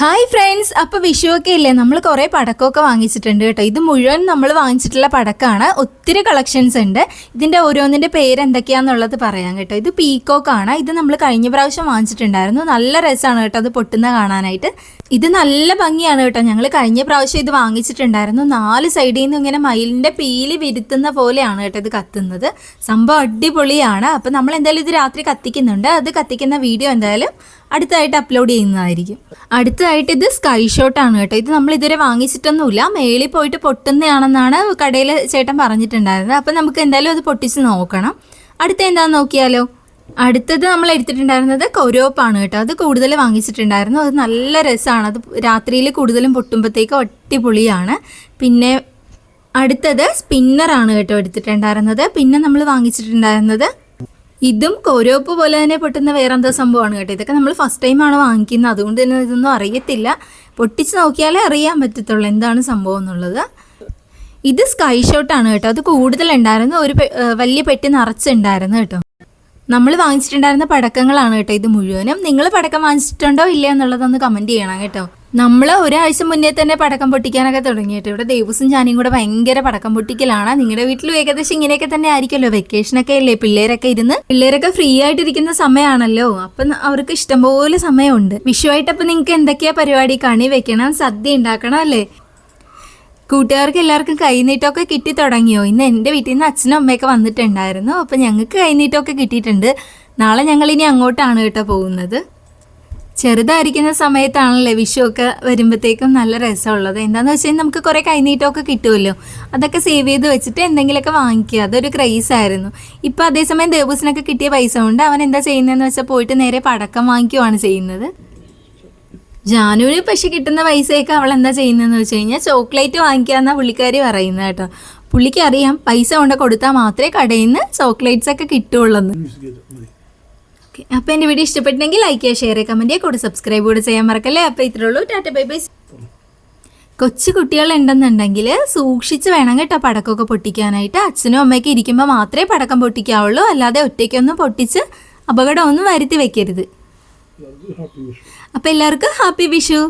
Hi friends അപ്പോൾ വിഷുവൊക്കെ ഇല്ലേ? നമ്മൾ കുറേ പടക്കമൊക്കെ വാങ്ങിച്ചിട്ടുണ്ട് കേട്ടോ. ഇത് മുഴുവൻ നമ്മൾ വാങ്ങിച്ചിട്ടുള്ള പടക്കമാണ് ഒത്തിരി കളക്ഷൻസ് ഉണ്ട്. ഇതിന്റെ ഓരോന്നിന്റെ പേര് എന്തൊക്കെയാണെന്നുള്ളത് പറയാം കേട്ടോ. ഇത് പീക്കോക്കാണ്. ഇത് നമ്മൾ കഴിഞ്ഞ പ്രാവശ്യം വാങ്ങിച്ചിട്ടുണ്ടായിരുന്നു. നല്ല രസമാണ് കേട്ടോ അത് പൊട്ടുന്ന കാണാനായിട്ട്. ഇത് നല്ല ഭംഗിയാണ് കേട്ടോ. ഞങ്ങൾ കഴിഞ്ഞ പ്രാവശ്യം ഇത് വാങ്ങിച്ചിട്ടുണ്ടായിരുന്നു. നാല് സൈഡിൽ നിന്ന് ഇങ്ങനെ മയിലിന്റെ പീലി വിരുത്തുന്ന പോലെയാണ് കേട്ടോ ഇത് കത്തുന്നത്. സംഭവം അടിപൊളിയാണ്. അപ്പോൾ നമ്മൾ എന്തായാലും ഇത് രാത്രി കത്തിക്കുന്നുണ്ട്. അത് കത്തിക്കുന്ന വീഡിയോ എന്തായാലും അടുത്തായിട്ട് അപ്ലോഡ് ചെയ്യുന്നതായിരിക്കും. അടുത്തതായിട്ട് ഇത് സ്കൈ ഷോട്ടാണ് കേട്ടോ. ഇത് നമ്മൾ ഇതുവരെ വാങ്ങിച്ചിട്ടൊന്നുമില്ല. മേളിൽ പോയിട്ട് പൊട്ടുന്നതാണെന്നാണ് കടയിൽ ചേട്ടൻ പറഞ്ഞിട്ടുണ്ടായിരുന്നത്. അപ്പം നമുക്ക് എന്തായാലും അത് പൊട്ടിച്ച് നോക്കണം. അടുത്ത എന്താണെന്ന് നോക്കിയാലോ? അടുത്തത് നമ്മൾ എടുത്തിട്ടുണ്ടായിരുന്നത് കൊരോപ്പാണ് കേട്ടോ. അത് കൂടുതൽ വാങ്ങിച്ചിട്ടുണ്ടായിരുന്നു. അത് നല്ല രസമാണ്. അത് രാത്രിയിൽ കൂടുതലും പൊട്ടുമ്പോഴത്തേക്ക് ഒട്ടിപൊളിയാണ് പിന്നെ അടുത്തത് സ്പിന്നറാണ് കേട്ടോ എടുത്തിട്ടുണ്ടായിരുന്നത്. പിന്നെ നമ്മൾ വാങ്ങിച്ചിട്ടുണ്ടായിരുന്നത് ഇതും കോരോപ്പ് പോലെ തന്നെ പൊട്ടുന്ന വേറെന്തോ സംഭവമാണ് കേട്ടോ. ഇതൊക്കെ നമ്മൾ ഫസ്റ്റ് ടൈമാണ് വാങ്ങിക്കുന്നത്? അതുകൊണ്ട് തന്നെ ഇതൊന്നും അറിയത്തില്ല. പൊട്ടിച്ച് നോക്കിയാലേ അറിയാൻ പറ്റത്തുള്ളൂ എന്താണ് സംഭവം എന്നുള്ളത്. ഇത് സ്കൈ ഷോട്ടാണ് കേട്ടോ. അത് കൂടുതൽ കൂടുതലുണ്ടായിരുന്നു. ഒരു വലിയ പെട്ടി നിറച്ചുണ്ടായിരുന്നു കേട്ടോ. നമ്മൾ വാങ്ങിച്ചിട്ടുണ്ടായിരുന്ന പടക്കങ്ങളാണ് കേട്ടോ ഇത് മുഴുവനും. നിങ്ങൾ പടക്കം വാങ്ങിച്ചിട്ടുണ്ടോ ഇല്ല എന്നുള്ളതൊന്ന് കമന്റ് ചെയ്യണം കേട്ടോ. നമ്മൾ ഒരാഴ്ച മുന്നേ തന്നെ പടക്കം പൊട്ടിക്കാനൊക്കെ തുടങ്ങിയിട്ട്. ഇവിടെ ദേവസ്വം ഞാനും കൂടെ ഭയങ്കര പടക്കം പൊട്ടിക്കലാണ്. നിങ്ങളുടെ വീട്ടിലും ഏകദേശം ഇങ്ങനെയൊക്കെ തന്നെ ആയിരിക്കുമല്ലോ വെക്കേഷനൊക്കെ അല്ലേ പിള്ളേരൊക്കെ ഇരുന്ന് പിള്ളേരൊക്കെ ഫ്രീ ആയിട്ടിരിക്കുന്ന സമയമാണല്ലോ അപ്പം അവർക്ക് ഇഷ്ടംപോലെ സമയമുണ്ട്. വിഷുവായിട്ട് അപ്പം നിങ്ങൾക്ക് എന്തൊക്കെയാ പരിപാടി? കണി വെക്കണം സദ്യ ഉണ്ടാക്കണം അല്ലേ? കൂട്ടുകാർക്ക് എല്ലാവർക്കും കൈനീട്ടമൊക്കെ കിട്ടി തുടങ്ങിയോ? ഇന്ന് എന്റെ വീട്ടിൽ നിന്ന് അച്ഛനും അമ്മയൊക്കെ വന്നിട്ടുണ്ടായിരുന്നു. അപ്പം ഞങ്ങൾക്ക് കൈനീട്ടമൊക്കെ കിട്ടിയിട്ടുണ്ട്. നാളെ ഞങ്ങൾ ഇനി അങ്ങോട്ടാണ് കേട്ടോ പോകുന്നത്. ചെറുതായിരിക്കുന്ന സമയത്താണല്ലേ വിഷുവൊക്കെ വരുമ്പോഴത്തേക്കും നല്ല രസമുള്ളത്. എന്താണെന്ന് വെച്ച് കഴിഞ്ഞാൽ നമുക്ക് കുറേ കൈനീട്ടമൊക്കെ കിട്ടുമല്ലോ അതൊക്കെ സേവ് ചെയ്ത് വെച്ചിട്ട് എന്തെങ്കിലുമൊക്കെ വാങ്ങിക്കുക. അതൊരു ക്രൈസ് ആയിരുന്നു. ഇപ്പൊ അതേസമയം ദേവൂസിനൊക്കെ കിട്ടിയ പൈസ കൊണ്ട് അവൻ എന്താ ചെയ്യുന്നതെന്ന് വെച്ചാൽ പോയിട്ട് നേരെ പടക്കം വാങ്ങിക്കുവാണ് ചെയ്യുന്നത്. ജാനുവിന് പക്ഷെ കിട്ടുന്ന പൈസയൊക്കെ അവൾ എന്താ ചെയ്യുന്നതെന്ന് വെച്ച് കഴിഞ്ഞാൽ ചോക്ലേറ്റ് വാങ്ങിക്കാന്നാ പുള്ളിക്കാരി പറയുന്നത് കേട്ടോ. പുള്ളിക്ക് അറിയാം പൈസ കൊണ്ട് കൊടുത്താൽ മാത്രമേ കടയിൽ നിന്ന് ചോക്ലേറ്റ്സ് ഒക്കെ കിട്ടുള്ളൂ ഓക്കെ. അപ്പോൾ എന്റെ വീഡിയോ ഇഷ്ടപ്പെട്ടെങ്കിൽ ലൈക്ക് ചെയ്യുക ഷെയർ ചെയ്യുക കമന്റ് ചെയ്യുക കൂടെ സബ്സ്ക്രൈബ് കൂടെ ചെയ്യാൻ മറക്കല്ലേ? അപ്പോൾ ഇത്രേ ഉള്ളൂ. ടാറ്റ ബൈ ബൈ കൊച്ചു കുട്ടികളുണ്ടെന്നുണ്ടെങ്കിൽ സൂക്ഷിച്ച് വേണം കേട്ടോ പടക്കമൊക്കെ പൊട്ടിക്കാനായിട്ട്. അച്ഛനും അമ്മയൊക്കെ ഇരിക്കുമ്പോൾ മാത്രമേ പടക്കം പൊട്ടിക്കാവുള്ളൂ. അല്ലാതെ ഒറ്റയ്ക്കൊന്നും പൊട്ടിച്ച് അപകടമൊന്നും വരുത്തി വെക്കരുത്. അപ്പോൾ എല്ലാവർക്കും ഹാപ്പി വിഷു